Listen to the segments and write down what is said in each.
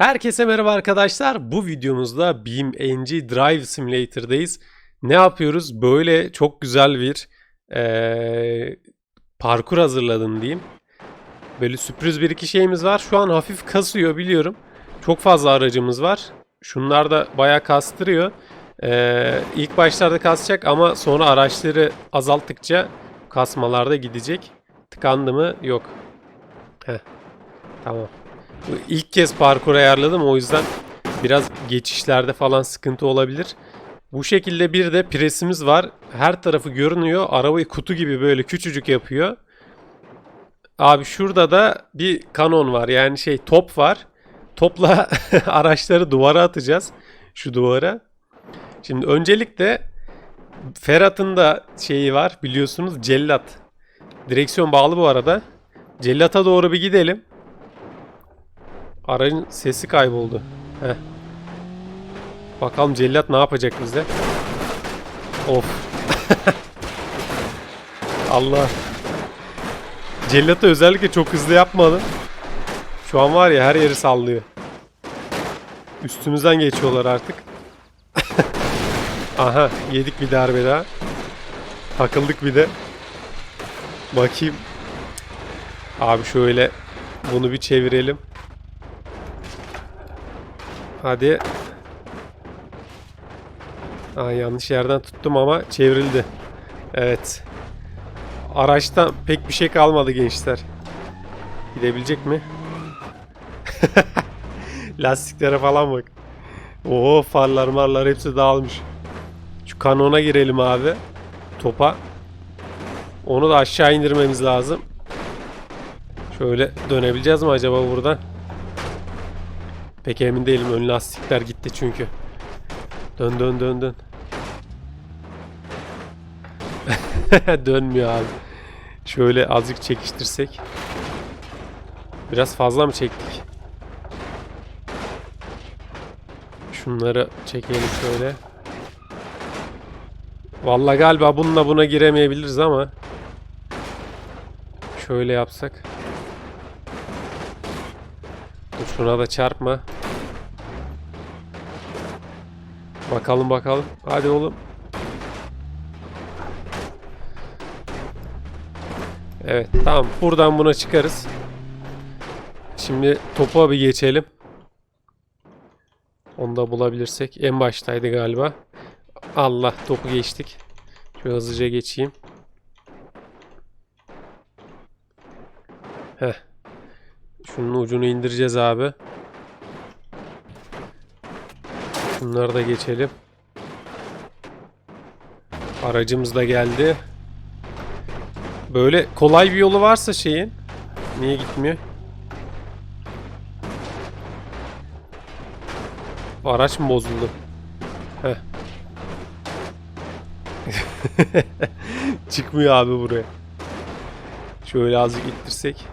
Herkese merhaba arkadaşlar. Bu videomuzda BeamNG Drive Simulator'dayız. Ne yapıyoruz? Böyle çok güzel bir eee, parkur hazırladım diyeyim. Böyle sürpriz bir iki şeyimiz var. Şu an hafif kasıyor biliyorum. Çok fazla aracımız var. Şunlar da bayağı kastırıyor. Eee ilk başlarda kasacak ama sonra araçları azalttıkça kasmalarda gidecek. Tıkandı mı? Yok. Heh. Tamam. İlk kez parkur ayarladım o yüzden biraz geçişlerde falan sıkıntı olabilir. Bu şekilde bir de presimiz var. Her tarafı görünüyor. Arabayı kutu gibi böyle küçücük yapıyor. Abi şurada da bir kanon var. Yani şey top var. Topla araçları duvara atacağız. Şu duvara. Şimdi öncelikle Ferhat'ın da şeyi var biliyorsunuz cellat. Direksiyon bağlı bu arada. Cellata doğru bir gidelim. Aracın sesi kayboldu. Heh. Bakalım cellat ne yapacak bize. Of. Allah. Cellatı özellikle çok hızlı yapmadım. Şu an var ya her yeri sallıyor. Üstümüzden geçiyorlar artık. Aha yedik bir darbe daha. Takıldık bir de. Bakayım. Abi şöyle bunu bir çevirelim. Hadi. Aa, yanlış yerden tuttum ama çevrildi. Evet. Araçtan pek bir şey kalmadı gençler. Gidebilecek mi? Lastiklere falan bak. Oo farlar marlar hepsi dağılmış. Şu kanona girelim abi. Topa. Onu da aşağı indirmemiz lazım. Şöyle dönebileceğiz mi acaba buradan? Pek emin değilim. Ön lastikler gitti çünkü. Dön dön dön dön. Dönmüyor abi. Şöyle azıcık çekiştirsek. Biraz fazla mı çektik? Şunları çekelim şöyle. Vallahi galiba bununla buna giremeyebiliriz ama. Şöyle yapsak. Dur şuna da çarpma. Bakalım bakalım. Hadi oğlum. Evet tamam. Buradan buna çıkarız. Şimdi topa bir geçelim. Onu da bulabilirsek. En baştaydı galiba. Allah topu geçtik. Şöyle hızlıca geçeyim. Heh. Şunun ucunu indireceğiz abi. Şunları da geçelim. Aracımız da geldi. Böyle kolay bir yolu varsa şeyin. Niye gitmiyor? Araç mı bozuldu? Heh. Çıkmıyor abi buraya. Şöyle azıcık ittirsek.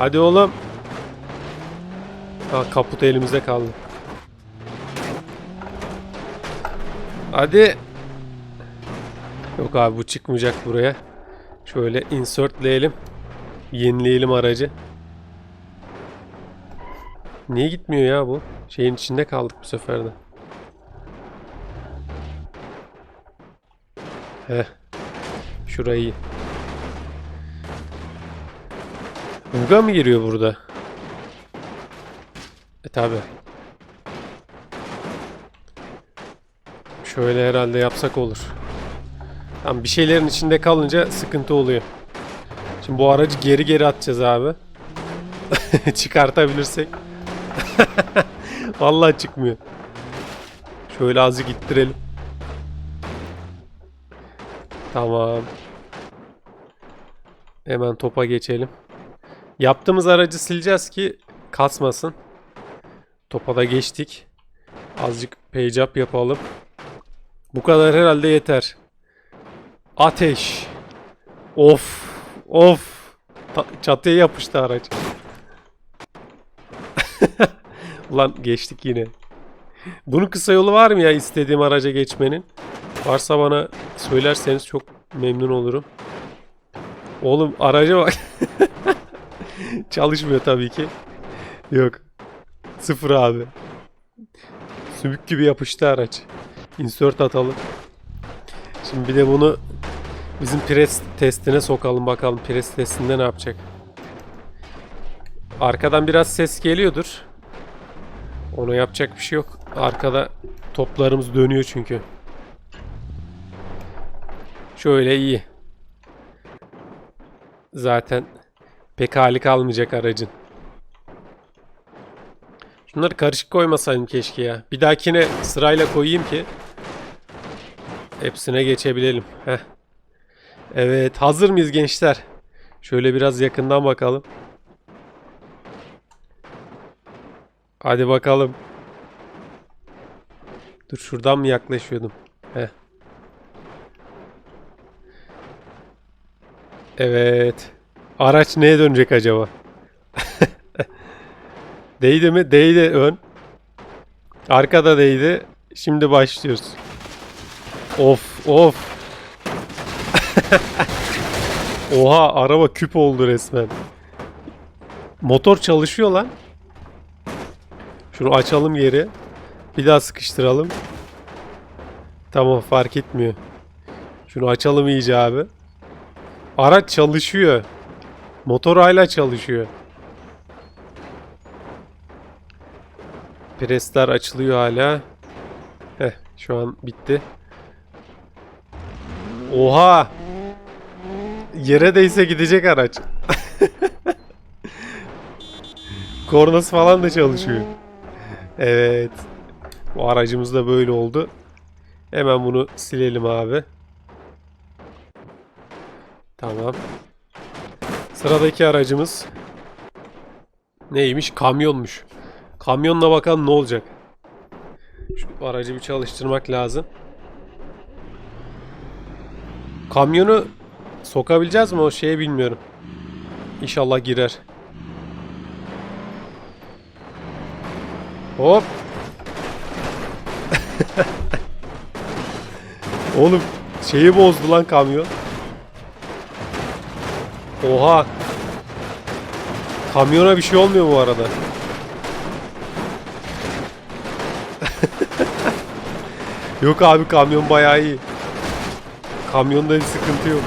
Hadi oğlum. Ha kaput elimizde kaldı. Hadi. Yok abi bu çıkmayacak buraya. Şöyle insertleyelim. Yenileyelim aracı. Niye gitmiyor ya bu? Şeyin içinde kaldık bu sefer de. Heh. Şurayı. Buga mı giriyor burada? E tabi. Şöyle herhalde yapsak olur. Tamam bir şeylerin içinde kalınca sıkıntı oluyor. Şimdi bu aracı geri geri atacağız abi. Çıkartabilirsek. Vallahi çıkmıyor. Şöyle azıcık ittirelim. Tamam. Hemen topa geçelim. Yaptığımız aracı sileceğiz ki kasmasın. Topa da geçtik. Azıcık page up yapalım. Bu kadar herhalde yeter. Ateş. Of. Of. Ta- çatıya yapıştı araç. Ulan geçtik yine. Bunun kısa yolu var mı ya istediğim araca geçmenin? Varsa bana söylerseniz çok memnun olurum. Oğlum araca bak. Çalışmıyor tabii ki. Yok. Sıfır abi. Sümük gibi yapıştı araç. Insert atalım. Şimdi bir de bunu bizim pres testine sokalım bakalım. Pres testinde ne yapacak? Arkadan biraz ses geliyordur. Ona yapacak bir şey yok. Arkada toplarımız dönüyor çünkü. Şöyle iyi. Zaten pek hali kalmayacak aracın. Şunları karışık koymasaydım keşke ya. Bir dahakine sırayla koyayım ki hepsine geçebilelim. Heh. Evet, hazır mıyız gençler? Şöyle biraz yakından bakalım. Hadi bakalım. Dur şuradan mı yaklaşıyordum? Heh. Evet. Araç neye dönecek acaba? değdi mi? Değdi ön. Arkada değdi. Şimdi başlıyoruz. Of of. Oha araba küp oldu resmen. Motor çalışıyor lan. Şunu açalım geri. Bir daha sıkıştıralım. Tamam fark etmiyor. Şunu açalım iyice abi. Araç çalışıyor. Motor hala çalışıyor. Presler açılıyor hala. Heh şu an bitti. Oha! Yere değse gidecek araç. Kornası falan da çalışıyor. Evet. Bu aracımız da böyle oldu. Hemen bunu silelim abi. Tamam. Sıradaki aracımız neymiş? Kamyonmuş. Kamyonla bakalım ne olacak. Şu aracı bir çalıştırmak lazım. Kamyonu sokabileceğiz mi o şeye bilmiyorum. İnşallah girer. Hop. Oğlum şeyi bozdu lan kamyon. Oha. Kamyona bir şey olmuyor bu arada. yok abi kamyon bayağı iyi. Kamyonda bir sıkıntı yok.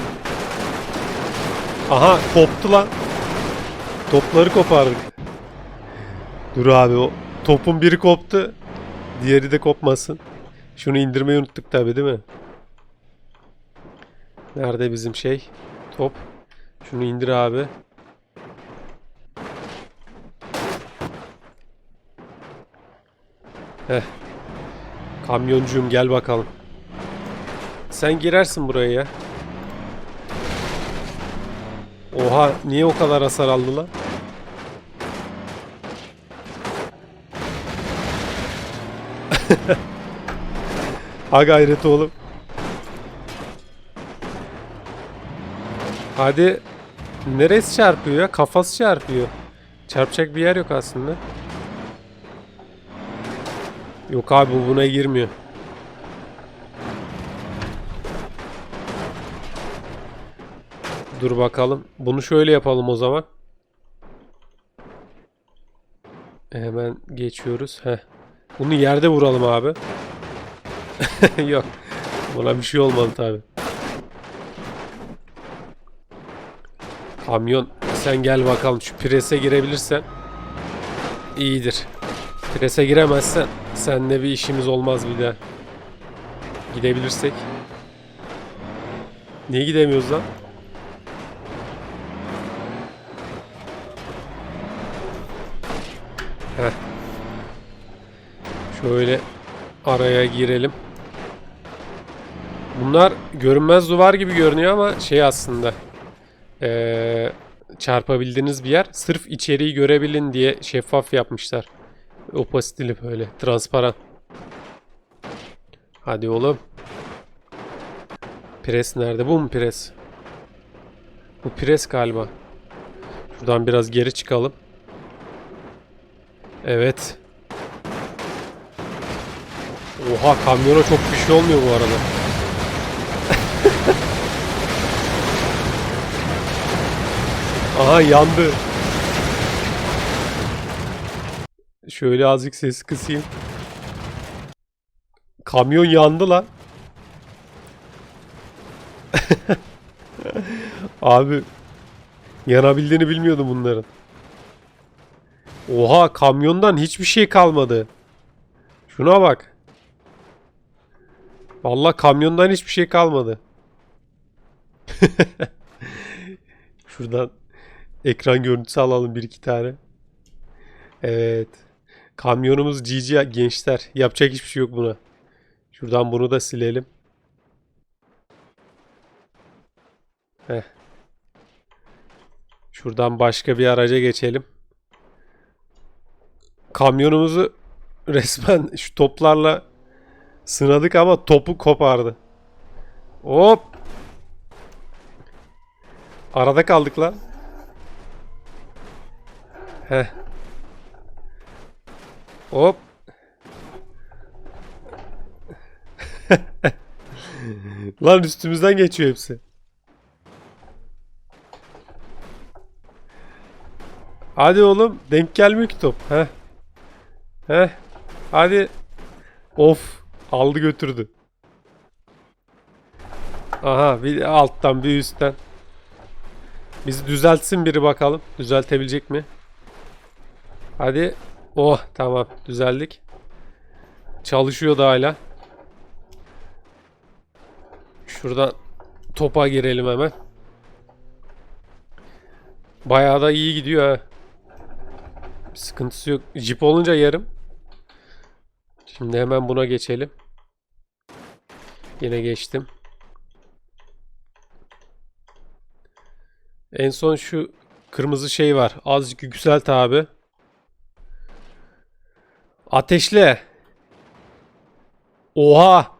Aha koptu lan. Topları kopardık. Dur abi o topun biri koptu. Diğeri de kopmasın. Şunu indirmeyi unuttuk tabi değil mi? Nerede bizim şey? Top. Şunu indir abi. Heh. Kamyoncuyum gel bakalım. Sen girersin buraya ya. Oha niye o kadar hasar aldı lan? ha gayret oğlum. Hadi. Neresi çarpıyor ya? Kafası çarpıyor. Çarpacak bir yer yok aslında. Yok abi bu buna girmiyor. Dur bakalım. Bunu şöyle yapalım o zaman. Hemen geçiyoruz. Heh. Bunu yerde vuralım abi. Yok. Buna bir şey olmadı tabi. Kamyon sen gel bakalım şu prese girebilirsen iyidir. Prese giremezsen seninle bir işimiz olmaz bir daha. Gidebilirsek. Niye gidemiyoruz lan? Heh. Şöyle araya girelim. Bunlar görünmez duvar gibi görünüyor ama şey aslında ee, çarpabildiğiniz bir yer. Sırf içeriği görebilin diye şeffaf yapmışlar. Opasiteli böyle transparan. Hadi oğlum. Pres nerede? Bu mu pres? Bu pres galiba. Şuradan biraz geri çıkalım. Evet. Oha kamyona çok bir şey olmuyor bu arada. Aha yandı. Şöyle azıcık ses kısayım. Kamyon yandı lan. Abi yanabildiğini bilmiyordum bunların. Oha kamyondan hiçbir şey kalmadı. Şuna bak. Vallahi kamyondan hiçbir şey kalmadı. Şuradan ekran görüntüsü alalım bir iki tane. Evet. Kamyonumuz GG gençler. Yapacak hiçbir şey yok buna. Şuradan bunu da silelim. Heh. Şuradan başka bir araca geçelim. Kamyonumuzu resmen şu toplarla sınadık ama topu kopardı. Hop. Arada kaldık lan. Heh. Hop. Lan üstümüzden geçiyor hepsi. Hadi oğlum denk gelmiyor ki top. Heh. Heh. Hadi. Of. Aldı götürdü. Aha bir alttan bir üstten. Bizi düzeltsin biri bakalım. Düzeltebilecek mi? Hadi. Oh tamam düzeldik. Çalışıyor da hala. Şuradan topa girelim hemen. Bayağı da iyi gidiyor ha. Sıkıntısı yok. Jeep olunca yarım. Şimdi hemen buna geçelim. Yine geçtim. En son şu kırmızı şey var. Azıcık yükselt abi. Ateşle. Oha.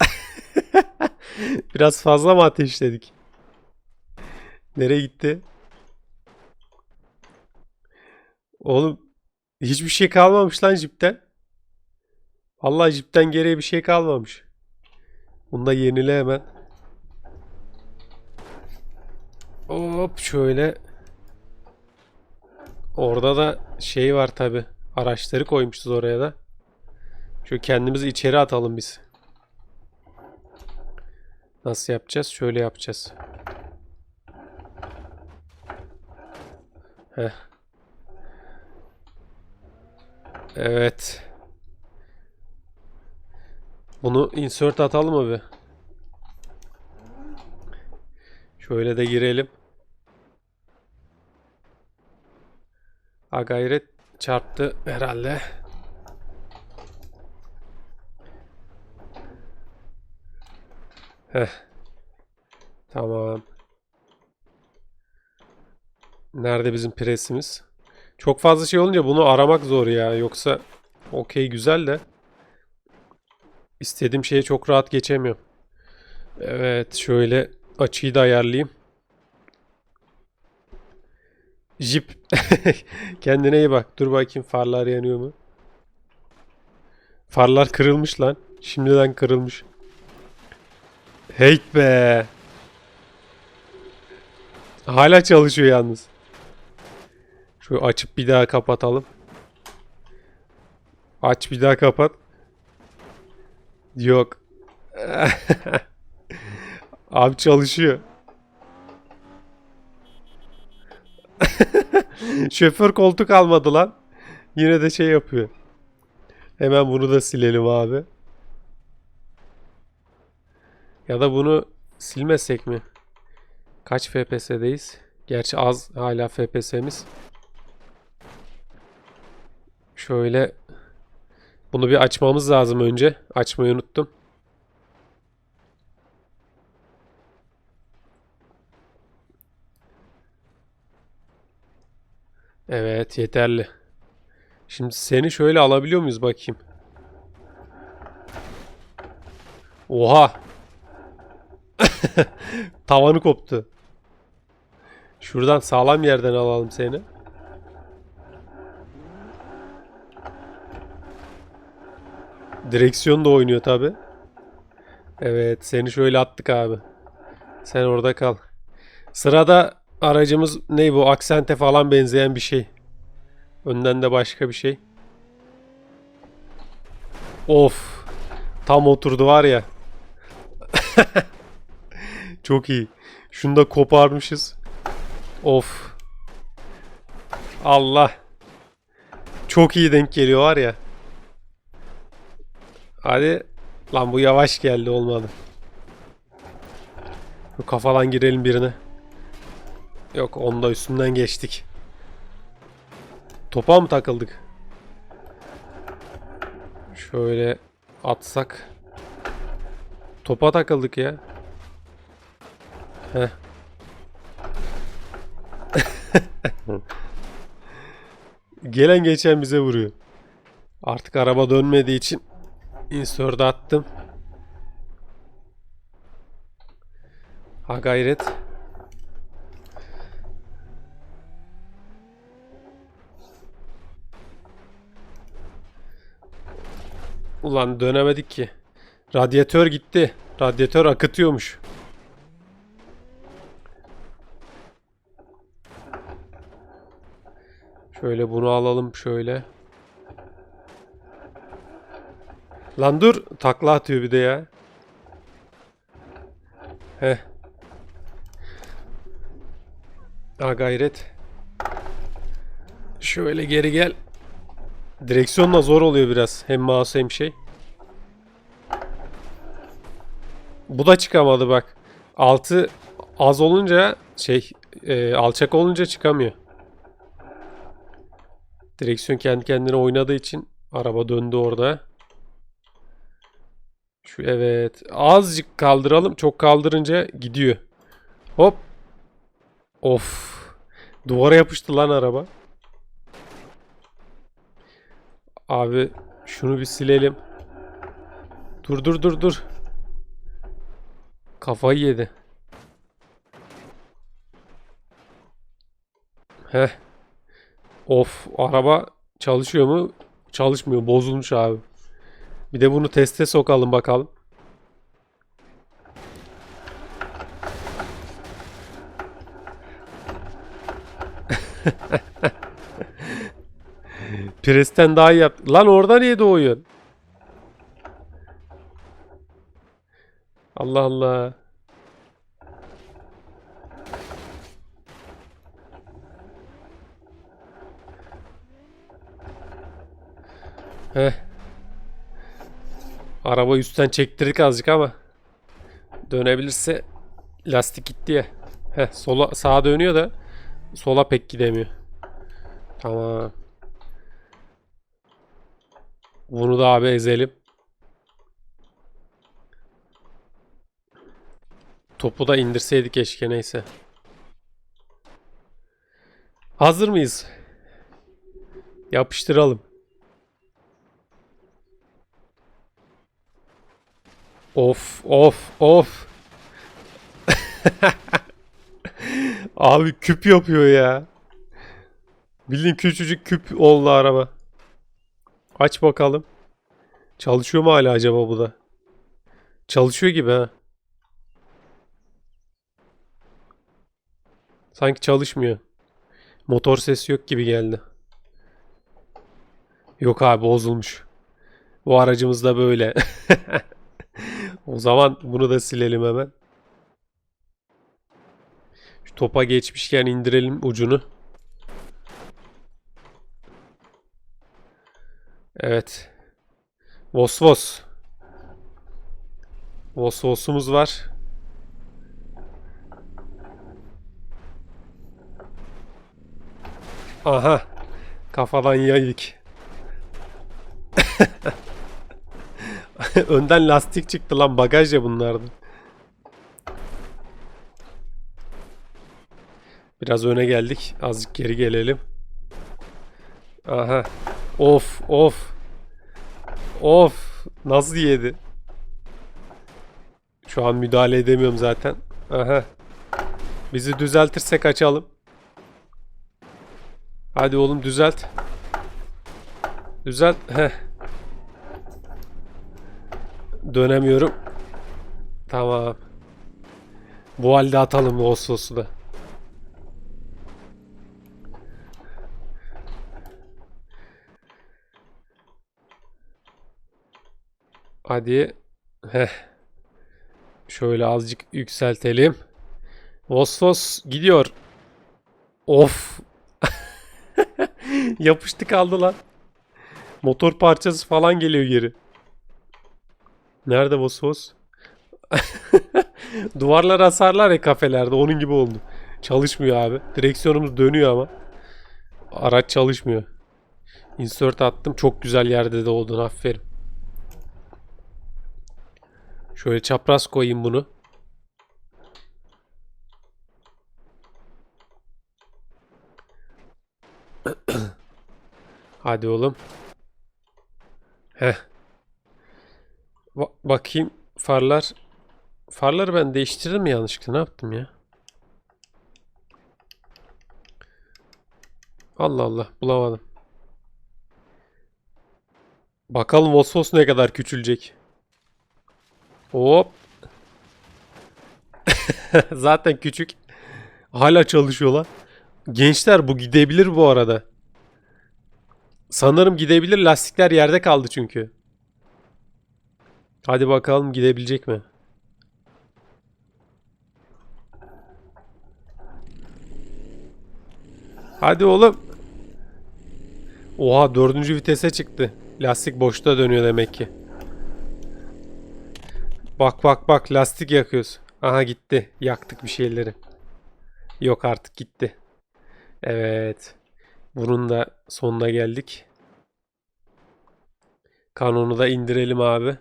Biraz fazla mı ateşledik? Nereye gitti? Oğlum hiçbir şey kalmamış lan jipten. Vallahi jipten geriye bir şey kalmamış. Bunu da yenile hemen. Hop şöyle. Orada da şey var tabi. Araçları koymuşuz oraya da. Şöyle kendimizi içeri atalım biz. Nasıl yapacağız? Şöyle yapacağız. Heh. Evet. Bunu insert atalım bir? Şöyle de girelim. Ha gayret çarptı herhalde. Heh. Tamam. Nerede bizim presimiz? Çok fazla şey olunca bunu aramak zor ya. Yoksa okey güzel de. İstediğim şeye çok rahat geçemiyorum. Evet şöyle açıyı da ayarlayayım. Jeep. Kendine iyi bak. Dur bakayım farlar yanıyor mu? Farlar kırılmış lan. Şimdiden kırılmış. Heyt be. Hala çalışıyor yalnız. Şöyle açıp bir daha kapatalım. Aç bir daha kapat. Yok. Abi çalışıyor. Şoför koltuk almadı lan. Yine de şey yapıyor. Hemen bunu da silelim abi. Ya da bunu silmesek mi? Kaç FPS'deyiz? Gerçi az hala FPS'miz. Şöyle bunu bir açmamız lazım önce. Açmayı unuttum. Evet yeterli. Şimdi seni şöyle alabiliyor muyuz bakayım. Oha. Tavanı koptu. Şuradan sağlam yerden alalım seni. Direksiyon da oynuyor tabi. Evet seni şöyle attık abi. Sen orada kal. Sırada Aracımız ne bu? Aksente falan benzeyen bir şey. Önden de başka bir şey. Of. Tam oturdu var ya. Çok iyi. Şunu da koparmışız. Of. Allah. Çok iyi denk geliyor var ya. Hadi. Lan bu yavaş geldi olmadı. Şu kafadan girelim birine. Yok onda üstünden geçtik. Topa mı takıldık? Şöyle atsak. Topa takıldık ya. Heh. Gelen geçen bize vuruyor. Artık araba dönmediği için insert'e attım. Ha gayret. Ulan dönemedik ki. Radyatör gitti. Radyatör akıtıyormuş. Şöyle bunu alalım şöyle. Lan dur. Takla atıyor bir de ya. Heh. Ha gayret. Şöyle geri gel. Direksiyonla zor oluyor biraz. Hem mouse hem şey. Bu da çıkamadı bak. Altı az olunca şey e, alçak olunca çıkamıyor. Direksiyon kendi kendine oynadığı için araba döndü orada. Şu evet. Azıcık kaldıralım. Çok kaldırınca gidiyor. Hop. Of. Duvara yapıştı lan araba. Abi şunu bir silelim. Dur dur dur dur. Kafayı yedi. Heh. Of araba çalışıyor mu? Çalışmıyor. Bozulmuş abi. Bir de bunu teste sokalım bakalım. Presten daha iyi yaptı. Lan orada niye doğuyorsun? Allah Allah. Heh. Araba üstten çektirdik azıcık ama dönebilirse lastik gitti ya. Heh, sola sağa dönüyor da sola pek gidemiyor. Tamam. Bunu da abi ezelim. Topu da indirseydik keşke neyse. Hazır mıyız? Yapıştıralım. Of of of. Abi küp yapıyor ya. Bildiğin küçücük küp oldu araba. Aç bakalım. Çalışıyor mu hala acaba bu da? Çalışıyor gibi ha. Sanki çalışmıyor. Motor sesi yok gibi geldi. Yok abi bozulmuş. Bu aracımız da böyle. o zaman bunu da silelim hemen. Şu topa geçmişken indirelim ucunu. Evet. Vos vos. Vos vosumuz var. Aha. Kafadan yayık. Önden lastik çıktı lan bagaj ya bunlardı. Biraz öne geldik. Azıcık geri gelelim. Aha. Of of. Of. Nasıl yedi? Şu an müdahale edemiyorum zaten. Aha. Bizi düzeltirse kaçalım. Hadi oğlum düzelt. Düzelt. Heh. Dönemiyorum. Tamam. Bu halde atalım o sosu da. Hadi. Heh. Şöyle azıcık yükseltelim. Vosvos gidiyor. Of. Yapıştı kaldı lan. Motor parçası falan geliyor geri. Nerede Vosvos? Duvarlar hasarlar ya kafelerde. Onun gibi oldu. Çalışmıyor abi. Direksiyonumuz dönüyor ama. Araç çalışmıyor. Insert attım. Çok güzel yerde doğdun. Aferin. Şöyle çapraz koyayım bunu. Hadi oğlum. Heh. Ba- bakayım farlar. Farları ben değiştirdim mi yanlışlıkla? Ne yaptım ya? Allah Allah bulamadım. Bakalım Vosvos ne kadar küçülecek. Hop. Zaten küçük. Hala çalışıyorlar. Gençler bu gidebilir bu arada. Sanırım gidebilir. Lastikler yerde kaldı çünkü. Hadi bakalım gidebilecek mi? Hadi oğlum. Oha dördüncü vitese çıktı. Lastik boşta dönüyor demek ki. Bak bak bak lastik yakıyoruz. Aha gitti. Yaktık bir şeyleri. Yok artık gitti. Evet. Bunun da sonuna geldik. Kanonu da indirelim abi.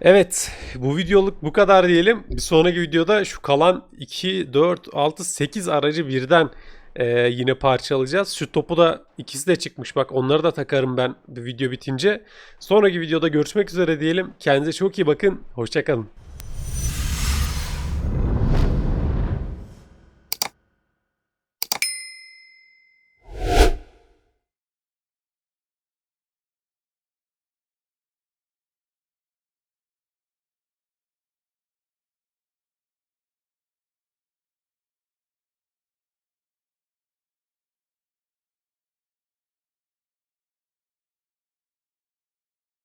Evet, bu videoluk bu kadar diyelim. Bir sonraki videoda şu kalan 2, 4, 6, 8 aracı birden e, yine parçalayacağız. Şu topu da ikisi de çıkmış bak onları da takarım ben video bitince. Sonraki videoda görüşmek üzere diyelim. Kendinize çok iyi bakın. Hoşçakalın.